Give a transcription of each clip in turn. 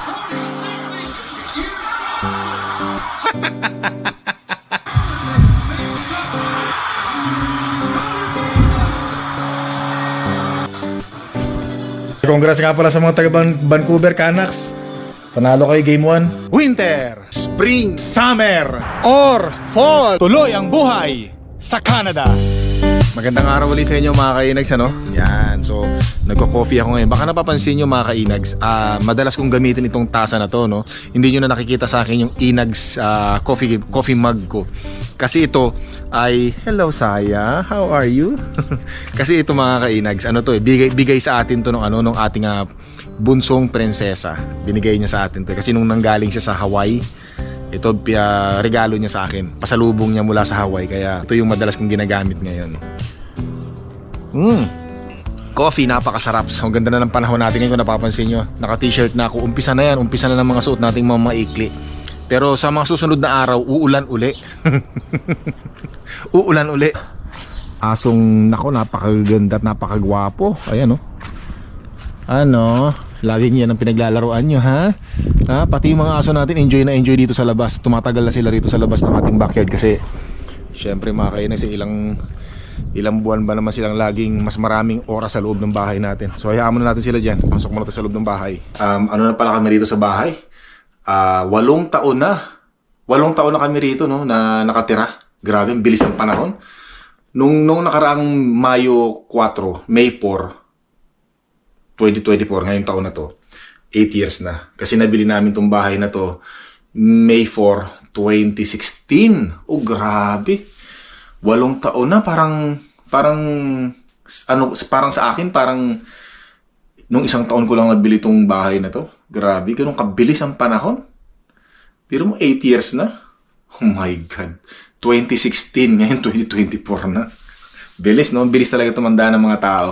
Congrats nga pala sa mga taga Van- Vancouver Canucks. Panalo kayo game 1. Winter, Spring, Summer, or Fall. Tuloy ang buhay sa Canada. Magandang araw ulit sa inyo mga kainags ano? Yan, so nagko-coffee ako ngayon. Baka napapansin nyo mga kainags, ah, madalas kong gamitin itong tasa na to, no? Hindi nyo na nakikita sa akin yung inags ah, coffee, coffee mug ko. Kasi ito ay, hello Saya, how are you? Kasi ito mga kainags, ano to eh, bigay, bigay sa atin to ng ano, nung ating ah, bunsong prinsesa. Binigay niya sa atin to. Kasi nung nanggaling siya sa Hawaii, ito uh, regalo niya sa akin. Pasalubong niya mula sa Hawaii. Kaya ito yung madalas kong ginagamit ngayon. Mm. Coffee, napakasarap. So, ang ganda na ng panahon natin ngayon kung napapansin nyo. Naka-t-shirt na ako. Umpisa na yan. Umpisa na ng mga suot nating mga maikli. Pero sa mga susunod na araw, uulan uli. uulan uli. Asong, nako, napakaganda at napakagwapo. Ayan, oh. Ano? Lagi niyan ang pinaglalaroan nyo, ha? ha? Pati yung mga aso natin, enjoy na enjoy dito sa labas. Tumatagal na sila rito sa labas ng ating backyard kasi syempre mga na ilang ilang buwan ba naman silang laging mas maraming oras sa loob ng bahay natin. So hayaan muna natin sila dyan. Pasok muna tayo sa loob ng bahay. Um, ano na pala kami rito sa bahay? Ah, walong taon na. Walong taon na kami rito no, na nakatira. Grabe, bilis ng panahon. Nung, nung nakaraang Mayo 4, May 4, 2024, ngayong taon na to, 8 years na. Kasi nabili namin tong bahay na to May 4, 2016. Oh, grabe. Walong taon na, parang, parang, ano, parang sa akin, parang, nung isang taon ko lang nabili tong bahay na to. Grabe, ganun kabilis ang panahon. Pero mo, 8 years na. Oh my God. 2016, ngayon 2024 na. Bilis, no? Bilis talaga tumanda ng mga tao.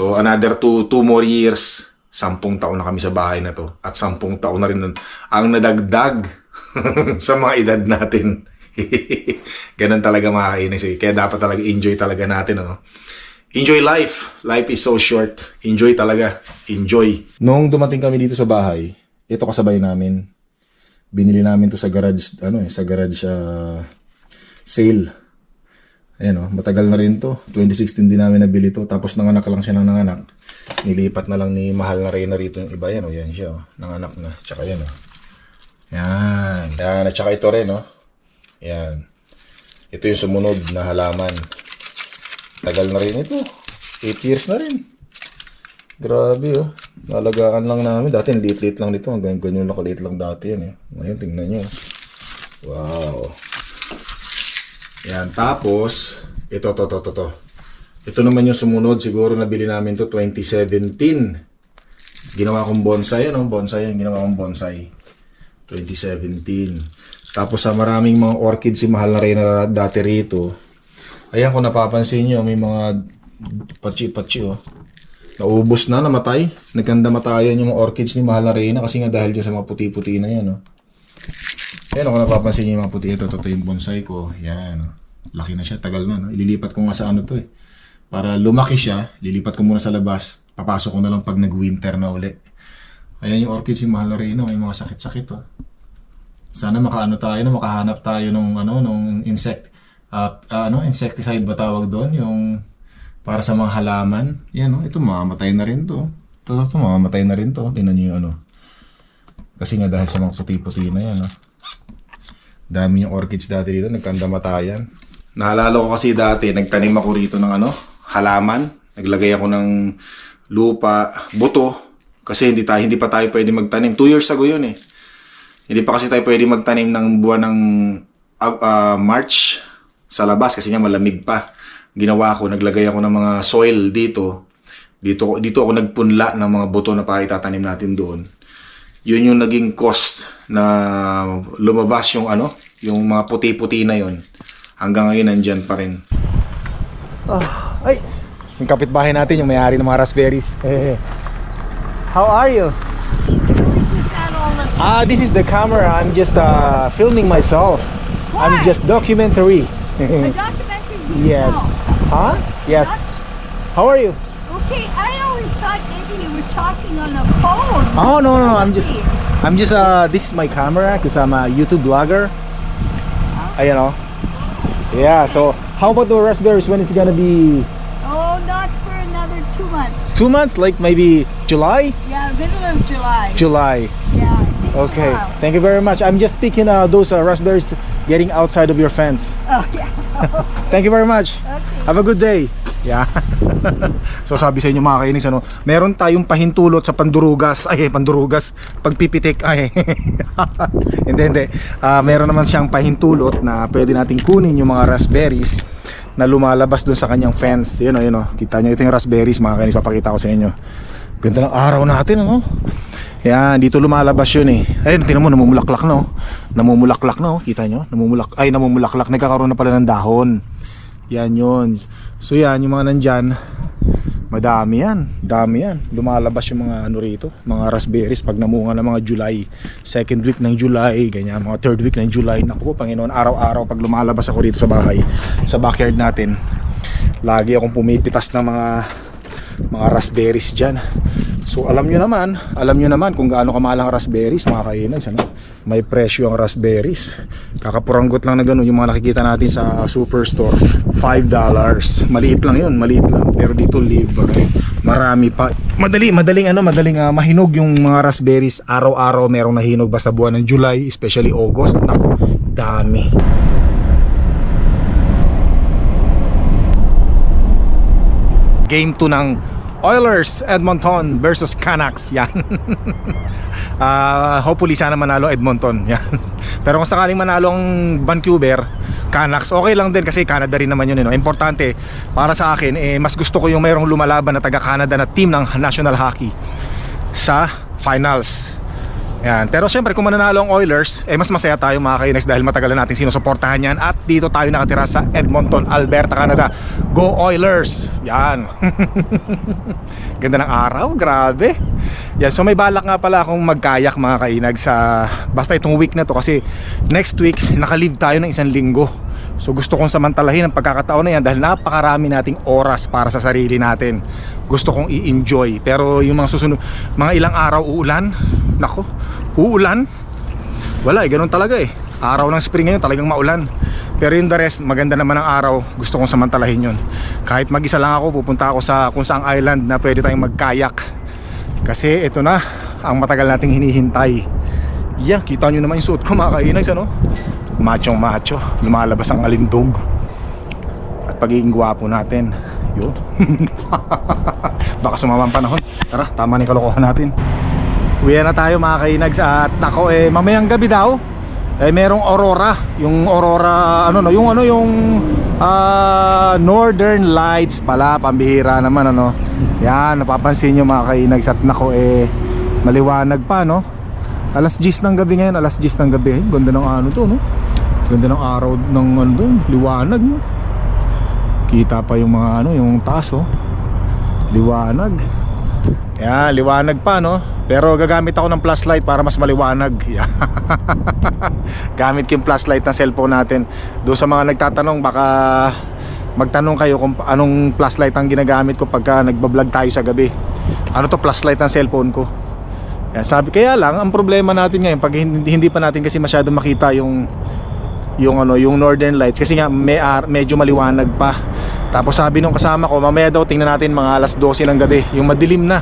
So, another two, two more years, sampung taon na kami sa bahay na to. At sampung taon na rin nun ang nadagdag sa mga edad natin. Ganun talaga mga kainis eh. Kaya dapat talaga enjoy talaga natin. Ano? Enjoy life. Life is so short. Enjoy talaga. Enjoy. Nung dumating kami dito sa bahay, ito kasabay namin. Binili namin to sa garage, ano eh, sa garage ah, sale. Ayan o, matagal na rin to. 2016 din namin nabili to. Tapos nanganak lang siya ng nanganak. Nilipat na lang ni Mahal na Reyna rito yung iba. Yan o, yan siya o. Nanganak na. Tsaka yan o. Yan. Yan. At tsaka ito rin o. Yan. Ito yung sumunod na halaman. Tagal na rin ito. 8 years na rin. Grabe oh. Nalagaan lang namin. Dati liit-liit lang nito. Hanggang ganyan lang kaliit lang dati yan eh. Ngayon tingnan nyo. Wow. Yan, tapos, ito, to, to, to, to. Ito naman yung sumunod, siguro nabili namin to 2017. Ginawa kong bonsai, ano? Bonsai, yung ginawa kong bonsai. 2017. Tapos sa maraming mga orchids si mahal na rin na dati rito. Ayan kung napapansin nyo, may mga patsi-patsi oh. Naubos na, namatay. Nagkanda matayan yung orchids ni Mahal na Reyna kasi nga dahil dyan sa mga puti-puti na yan. Oh. Ayan, kung napapansin niyo yung mga puti, ito, ito, ito yung bonsai ko. Yan. Laki na siya, tagal na. No? Ililipat ko nga sa ano to eh. Para lumaki siya, lilipat ko muna sa labas. Papasok ko na lang pag nag-winter na uli. Ayan yung orchids ni Mahal Reyna, may mga sakit-sakit oh. Sana makaano tayo, no? makahanap tayo nung ano, nung insect, ah, ano, insecticide ba tawag doon? Yung para sa mga halaman. Yan, oh, ito mamamatay na rin to. Ito, ito, mamamatay na rin to. Tingnan nyo yung ano. Kasi nga dahil sa mga puti-puti na yan, oh. Dami yung orchids dati dito, nagkandamatayan. Naalala ko kasi dati, nagtanim ako rito ng ano, halaman. Naglagay ako ng lupa, buto. Kasi hindi tayo, hindi pa tayo pwede magtanim. Two years ago yun eh. Hindi pa kasi tayo pwede magtanim ng buwan ng ah, ah, March sa labas kasi nga malamig pa. Ginawa ko, naglagay ako ng mga soil dito. Dito, dito ako nagpunla ng mga buto na para itatanim natin doon. Yun yung naging cost na lumabas yung ano, yung mga puti-puti na yun. Hanggang ngayon nandyan pa rin. ay! Yung kapitbahay natin, yung may-ari ng mga raspberries. How are you? Ah, this is the camera. I'm just uh, filming myself. I'm Why? just documentary. A documentary yes. Huh? Yes. Doc- How are you? Okay, I always thought thinking you were talking on a phone. Oh no no, no. I'm just I'm just uh this is my camera because I'm a YouTube blogger. Ayan oh. Yeah, so how about the raspberries when it's gonna be Oh, not for another two months. two months, like maybe July? Yeah, middle of July. July. yeah. it takes a Okay. Thank you very much. I'm just picking uh, those uh, raspberries getting outside of your fence. Oh, yeah. Thank you very much. okay. Have a good day. Yeah. so sabi sa inyo mga kainis ano, meron tayong pahintulot sa pandurugas. Ay, pandurugas. Pagpipitik. Ay. hindi, hindi. Ah, meron naman siyang pahintulot na pwede nating kunin yung mga raspberries na lumalabas dun sa kanyang fence. Yun o, yun o. Kita nyo ito yung raspberries mga kainis. Papakita ko sa inyo. Ganda ng araw natin ano. Yan, dito lumalabas yun eh. Ayun, tingnan mo, namumulaklak na oh. Namumulaklak na oh. Kita nyo? Namumulak, ay, namumulaklak. Nagkakaroon na pala ng dahon. Yan yun. So yan, yung mga nandyan, madami yan. Dami yan. Lumalabas yung mga ano rito, mga raspberries pag namunga ng mga July. Second week ng July, ganyan. Mga third week ng July. Naku po, Panginoon, araw-araw pag lumalabas ako dito sa bahay, sa backyard natin, lagi akong pumipitas ng mga mga raspberries dyan. So alam nyo naman, alam nyo naman kung gaano kamahal ang raspberries mga kainags. Ano? May presyo ang raspberries. Kakapuranggot lang na ganun yung mga nakikita natin sa superstore. $5. Maliit lang yun, maliit lang. Pero dito libre. Marami pa. Madali, madaling ano, madaling ah, mahinog yung mga raspberries. Araw-araw merong nahinog basta buwan ng July, especially August. Naku, dami. Game 2 ng Oilers Edmonton versus Canucks. Yan. Ah, hopefully sana manalo Edmonton. Yan. Pero kung sakaling manalo ang Vancouver, Canucks, okay lang din kasi Canada rin naman yun. Eh, no? Importante para sa akin, eh, mas gusto ko yung mayroong lumalaban na taga-Canada na team ng National Hockey sa finals. Yan. Pero siyempre kung mananalo ang Oilers, eh mas masaya tayo mga kainex dahil matagal na natin sinusuportahan yan at dito tayo nakatira sa Edmonton, Alberta, Canada. Go Oilers! Yan. Ganda ng araw, grabe. Yan, so may balak nga pala akong magkayak mga kainag sa basta itong week na to kasi next week naka-leave tayo ng isang linggo. So gusto kong samantalahin ang pagkakataon na yan dahil napakarami nating oras para sa sarili natin. Gusto kong i-enjoy. Pero yung mga susunod, mga ilang araw uulan, nako, uulan. Wala eh, ganun talaga eh. Araw ng spring ngayon talagang maulan. Pero yung the rest, maganda naman ang araw. Gusto kong samantalahin yun. Kahit mag-isa lang ako, pupunta ako sa kung saang island na pwede tayong magkayak. Kasi ito na, ang matagal nating hinihintay. Yeah, kita nyo naman yung suot ko mga kainags ano? Machong macho, lumalabas ang alindog. At pagiging gwapo natin. Yun. Baka sumama ang panahon. Tara, tama na yung kalokohan natin. Uwi na tayo mga kainags at nako eh mamayang gabi daw. Eh merong aurora. Yung aurora ano no? Yung ano yung ah, northern lights pala. Pambihira naman ano? Yan napapansin nyo mga kainags at nako eh maliwanag pa no? Alas 10 ng gabi ngayon alas 10 ng gabi. Ganda ng ano to no? Ganda ng araw ng ano doon liwanag no? Kita pa yung mga ano yung taas oh. Liwanag yan, liwanag pa no. Pero gagamit ako ng flashlight para mas maliwanag. Yan. Gamit yung flashlight ng cellphone natin. Doon sa mga nagtatanong baka magtanong kayo kung anong flashlight ang ginagamit ko pagka nagbablog tayo sa gabi. Ano to flashlight ng cellphone ko? Yan, sabi kaya lang ang problema natin ngayon pag hindi, hindi pa natin kasi masyado makita yung yung ano yung northern lights. Kasi nga may ar- medyo maliwanag pa. Tapos sabi nung kasama ko mamaya daw tingnan natin mga alas 12 ng gabi. Yung madilim na.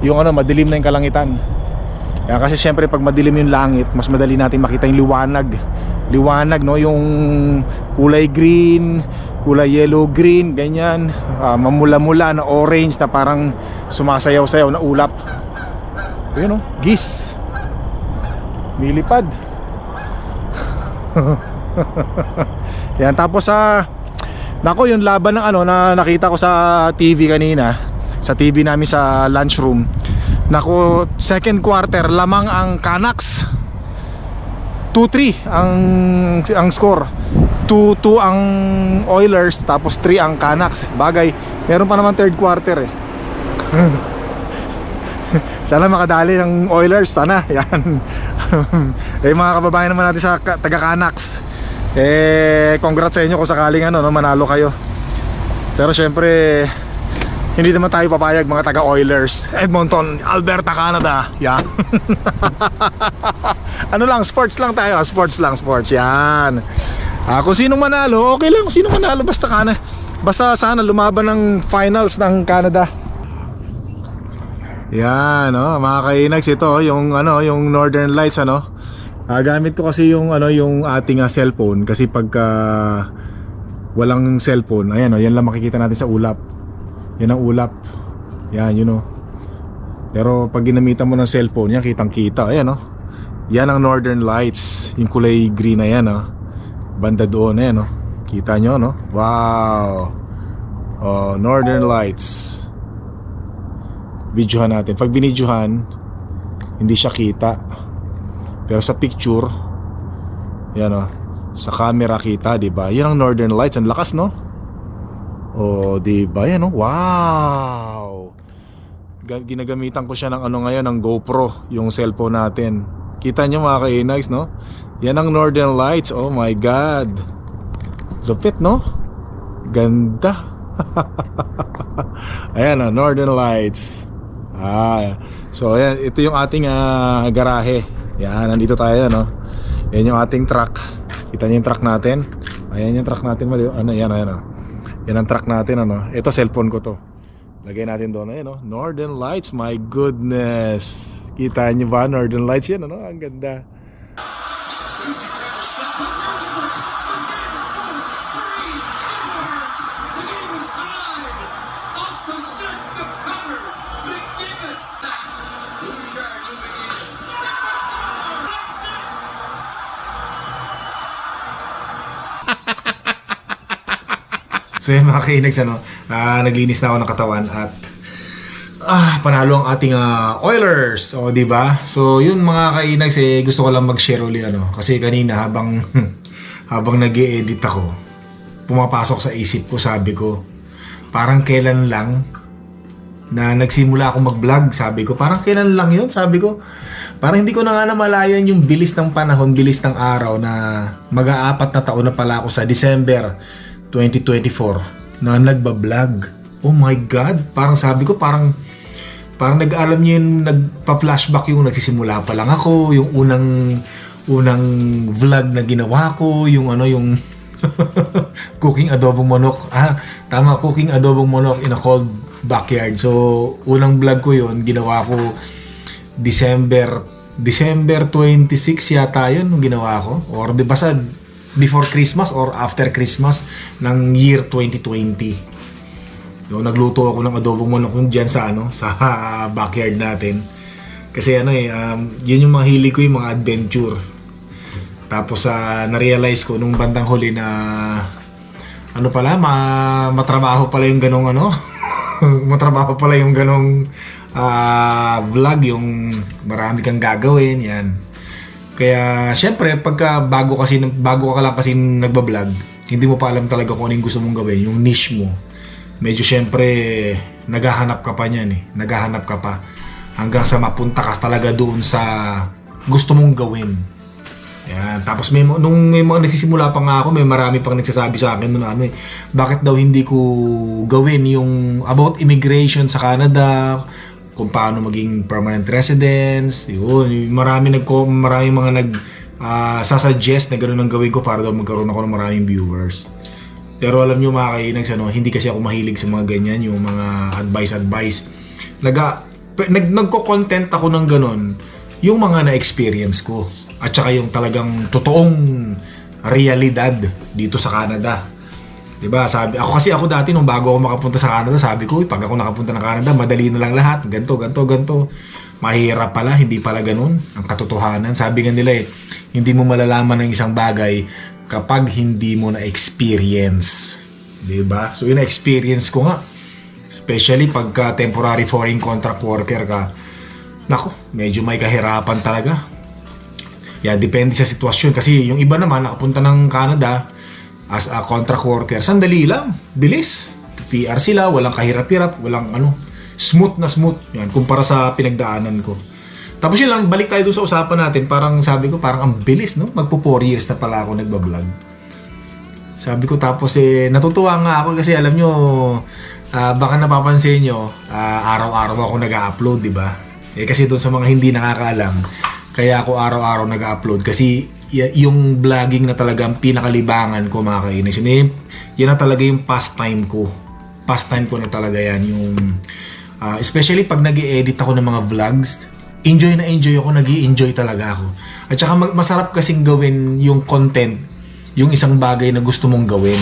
Yung ano madilim na yung kalangitan. Kaya kasi syempre pag madilim yung langit mas madali natin makita yung liwanag. Liwanag no? Yung kulay green kulay yellow green ganyan. Ah, mamula-mula na orange na parang sumasayaw-sayaw na ulap. Yun no? Gis milipad Yan tapos sa Nako yung laban ng ano na nakita ko sa TV kanina Sa TV namin sa lunchroom Nako second quarter lamang ang Canucks. 2-3 ang ang score. 2-2 ang Oilers tapos 3 ang Canucks. Bagay meron pa naman third quarter eh. Sana makadali ng Oilers sana. Yan. Eh mga kababayan naman natin sa taga Canucks eh congrats sa inyo kung sakaling ano no, manalo kayo pero syempre Hindi naman tayo papayag mga taga Oilers. Edmonton, Alberta, Canada. Yan. ano lang, sports lang tayo. Sports lang, sports. Yan. Ah, kung sino manalo, okay lang. Sino manalo, basta kana. Basta sana lumaban ng finals ng Canada. Yan, no, mga kainags ito, yung ano, yung Northern Lights ano. Ah, gamit ko kasi yung ano, yung ating ah, cellphone kasi pagka walang cellphone, ayan oh, yan lang makikita natin sa ulap. Yan ang ulap. Yan, yun oh. Pero pag ginamitan mo ng cellphone, yan kitang-kita, ayan oh. Yan ang Northern Lights, yung kulay green na yan oh. Banda doon, ayan oh. Kita nyo, no? Wow. Oh, Northern Lights videohan natin. Pag binidyohan, hindi siya kita. Pero sa picture, yan o, sa camera kita, di ba? Yan ang Northern Lights, ang lakas, no? O, di ba? Yan o, wow! Ga- Ginagamitan ko siya ng ano ngayon, ng GoPro, yung cellphone natin. Kita nyo mga kainags, no? Yan ang Northern Lights, oh my God! Lupit, no? Ganda! Ayan o, Northern Lights. Ah, so ayan, ito yung ating ah, garahe. Yan, nandito tayo, no? Yan yung ating truck. Kita niyo yung truck natin? Ayan yung truck natin, mali. Ano, yan, ayan, oh. Yan ang truck natin, ano? Ito, cellphone ko to. Lagay natin doon, ayan, oh. Northern Lights, my goodness. Kita niyo ba, Northern Lights yan, ano? Ang ganda. So yan mga kainags, ano, ah, naglinis na ako ng katawan at ah, panalo ang ating ah, Oilers. O, di ba? So, yun mga kainags, eh, gusto ko lang mag-share uli, ano. Kasi kanina habang habang nag edit ako, pumapasok sa isip ko, sabi ko, parang kailan lang na nagsimula ako mag-vlog, sabi ko, parang kailan lang yun, sabi ko, parang hindi ko na nga namalayan yung bilis ng panahon, bilis ng araw na mag-aapat na taon na pala ako sa December 2024 na nagba-vlog. Oh my God, parang sabi ko, parang parang nag-alam niyo yung nagpa-flashback yung nagsisimula pa lang ako, yung unang unang vlog na ginawa ko, yung ano, yung cooking adobong manok. Ah, tama, cooking adobong manok in a cold backyard. So, unang vlog ko yon ginawa ko December December 26 yata yun nung ginawa ko. Or di basta before Christmas or after Christmas ng year 2020. Yung nagluto ako ng adobong manok dyan sa ano sa backyard natin. Kasi ano eh, um, yun yung mga hili ko yung mga adventure. Tapos sa na-realize ko nung bandang huli na ano pala, ma matrabaho pala yung ganong ano. matrabaho pala yung ganong ah, vlog, yung marami kang gagawin, yan. Kaya syempre pagka bago kasi bago ka lang kasi nagba-vlog, hindi mo pa alam talaga kung ano yung gusto mong gawin, yung niche mo. Medyo syempre naghahanap ka pa niyan eh. Naghahanap ka pa hanggang sa mapunta ka talaga doon sa gusto mong gawin. Yan. Tapos may, nung may mga nagsisimula pa nga ako, may marami pang nagsasabi sa akin noon ano eh, bakit daw hindi ko gawin yung about immigration sa Canada, kung paano maging permanent residence, yun, marami nag marami mga nag ah, sasuggest na gano'n ang gawin ko para daw magkaroon ako ng maraming viewers. Pero alam nyo mga kainags, ano, hindi kasi ako mahilig sa mga ganyan, yung mga advice-advice. Naga, nag, nagko-content ako ng ganun, yung mga na-experience ko. At saka yung talagang totoong realidad dito sa Canada. 'Di ba? Sabi ako kasi ako dati nung bago ako makapunta sa Canada, sabi ko, "Uy, pag ako nakapunta ng Canada, madali na lang lahat. Ganto, ganto, ganto." Mahirap pala, hindi pala ganun ang katotohanan. Sabi nga nila eh, hindi mo malalaman ng isang bagay kapag hindi mo na experience. 'Di ba? So yun experience ko nga. Especially pagka temporary foreign contract worker ka. Nako, medyo may kahirapan talaga. Yeah, depende sa sitwasyon kasi yung iba naman nakapunta ng Canada as a contract worker, sandali lang, bilis. PR sila, walang kahirap-hirap, walang ano, smooth na smooth. Yan, kumpara sa pinagdaanan ko. Tapos yun lang, balik tayo dun sa usapan natin. Parang sabi ko, parang ang bilis, no? Magpo 4 years na pala ako nagbablog. Sabi ko tapos eh, natutuwa nga ako kasi alam nyo, ah, baka napapansin nyo, ah, araw-araw ako nag-upload, di ba? Eh kasi doon sa mga hindi nakakaalam, kaya ako araw-araw nag-upload kasi yung vlogging na talaga ang pinakalibangan ko mga kainis. Yun, eh, yan na talaga yung pastime ko. Pastime ko na talaga yan. Yung, ah, especially pag nag edit ako ng mga vlogs, enjoy na enjoy ako, nag enjoy talaga ako. At saka masarap kasing gawin yung content, yung isang bagay na gusto mong gawin.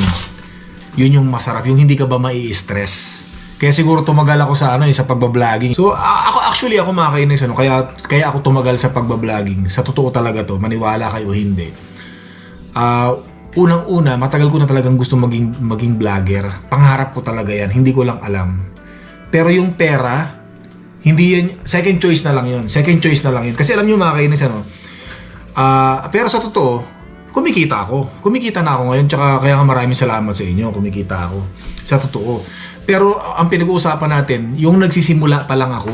Yun yung masarap, yung hindi ka ba mai-stress. Kaya siguro tumagal ako sa ano eh, sa pagbabloging. So a- ako actually ako makakainis ano, kaya kaya ako tumagal sa pagbabloging. Sa totoo talaga to, maniwala kayo hindi. Ah, unang-una, matagal ko na talagang gusto maging maging vlogger. Pangarap ko talaga 'yan, hindi ko lang alam. Pero yung pera, hindi yan, second choice na lang yun. Second choice na lang yun. Kasi alam nyo mga kainis, ano, ah, pero sa totoo, kumikita ako. Kumikita na ako ngayon, tsaka kaya maraming salamat sa inyo, kumikita ako. Sa totoo. Pero ang pinag-uusapan natin, yung nagsisimula pa lang ako,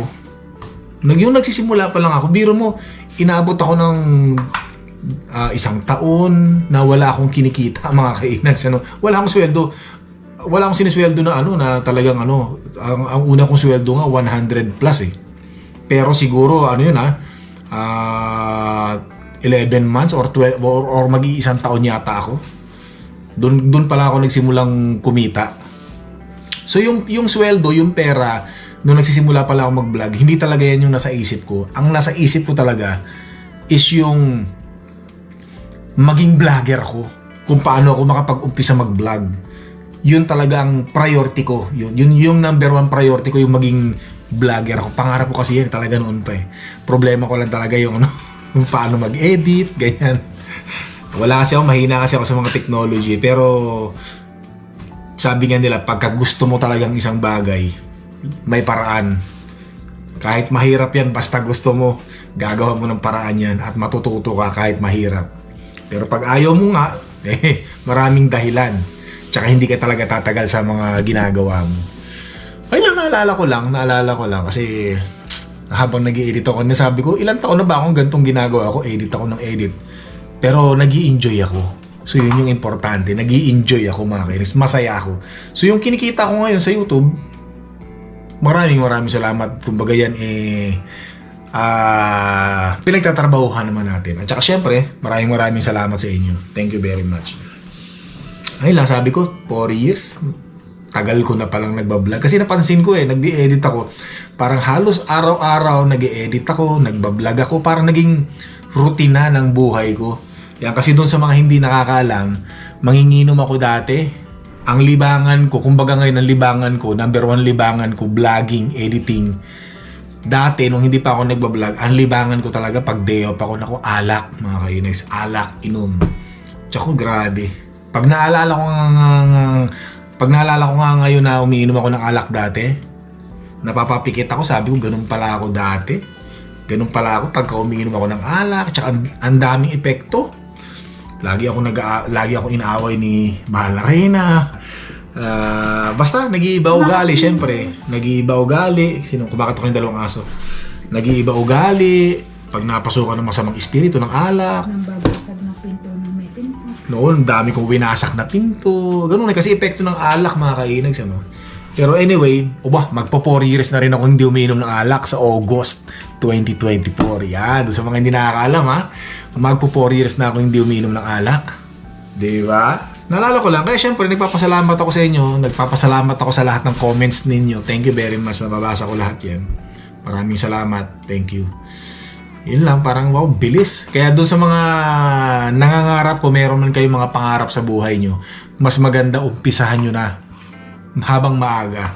yung nagsisimula pa lang ako, biro mo, inaabot ako ng ah, isang taon na wala akong kinikita mga kainags ano wala akong sweldo. Wala akong sinisweldo na ano na talagang ano ang, ang una kong sweldo nga 100 plus eh. Pero siguro ano yun ha ah 11 months or 12 or, or mag-iisang taon yata ako. Doon doon pala ako nagsimulang kumita So yung yung sweldo, yung pera nung nagsisimula pala ako mag-vlog, hindi talaga yan yung nasa isip ko. Ang nasa isip ko talaga is yung maging vlogger ako. Kung paano ako makapag-umpisa mag-vlog. Yun talaga ang priority ko. Yun, yun yung number one priority ko yung maging vlogger ako. Pangarap ko kasi yan talaga noon pa eh. Problema ko lang talaga yung ano, paano mag-edit, ganyan. Wala kasi ako, mahina kasi ako sa mga technology. Pero sabi nga nila, pagka gusto mo talagang isang bagay, may paraan. Kahit mahirap yan, basta gusto mo, gagawa mo ng paraan yan at matututo ka kahit mahirap. Pero pag ayaw mo nga, eh, maraming dahilan. Tsaka hindi ka talaga tatagal sa mga ginagawa mo. Ay lang, naalala ko lang, naalala ko lang kasi habang nag edit ako, nasabi ko, ilang taon na ba akong gantong ginagawa ko, edit ako ng edit. Pero nag enjoy ako. So yun yung importante, nag enjoy ako mga masaya ako. So yung kinikita ko ngayon sa YouTube, maraming maraming salamat. Kumbaga yan eh, ah pinagtatrabahuhan naman natin. At saka syempre, maraming maraming salamat sa inyo. Thank you very much. Ay lang, sabi ko, 4 years. Tagal ko na palang nagbablog. Kasi napansin ko eh, nag-edit ako. Parang halos araw-araw nag-edit ako, nagbablog ako. Parang naging rutina ng buhay ko. Yan, kasi doon sa mga hindi nakakaalam, manginginom ako dati. Ang libangan ko, kumbaga ngayon ang libangan ko, number one libangan ko, vlogging, editing. Dati, nung hindi pa ako nagbablog, ang libangan ko talaga pag day off ako, naku, alak, mga kainis, alak, inom. Tsaka grabe. Pag naalala ko nga, nga, nga pag naalala ko nga ngayon na umiinom ako ng alak dati, napapapikit ako, sabi ko, ganun pala ako dati. Ganun pala ako pagka umiinom ako ng alak, tsaka ang, ang daming epekto. Lagi ako nag lagi ako inaaway ni Mahal na Reyna. Ah, basta nag-iiba ugali, syempre. Nag-iiba ugali. Sino kumakit ako ng dalawang aso? Nag-iiba ugali. Pag napasukan ng masamang espiritu ng alak. Nang babasag na pinto ng may pinto. Noon, dami kong winasak na pinto. Ganun eh, kasi epekto ng alak mga kainags, ano. Pero anyway, uba, magpo 4 years na rin ako hindi umiinom ng alak sa August 2024. Yan, sa mga hindi nakakaalam ha. Magpo 4 years na ako hindi umiinom ng alak. Di ba? Nalala ko lang, kaya syempre nagpapasalamat ako sa inyo, nagpapasalamat ako sa lahat ng comments ninyo. Thank you very much, nababasa ko lahat yan. Maraming salamat, thank you. Yun lang, parang wow, bilis. Kaya doon sa mga nangangarap ko, meron man kayong mga pangarap sa buhay nyo, mas maganda umpisahan nyo na habang maaga.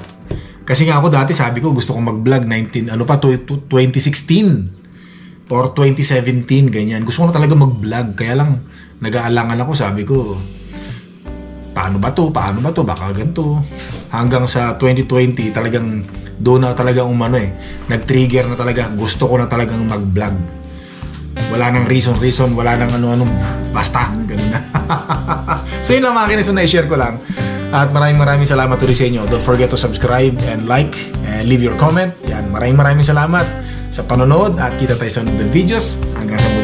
Kasi nga ako dati sabi ko gusto kong mag-vlog 19 ano pa to- to- 2016 or 2017 ganyan. Gusto ko na talaga mag-vlog kaya lang nag-aalangan ako sabi ko paano ba to? Paano ba to? Baka ganito. Hanggang sa 2020 talagang doon na talaga umano eh. Nag-trigger na talaga. Gusto ko na talagang mag-vlog. Wala nang reason, reason. Wala nang ano-ano. Basta. Ganun na. so yun lang mga kinis na i-share ko lang. At maraming maraming salamat ulit sa inyo. Don't forget to subscribe and like and leave your comment. Yan, maraming maraming salamat sa panonood at kita tayo sa sunod ng videos. Hanggang sa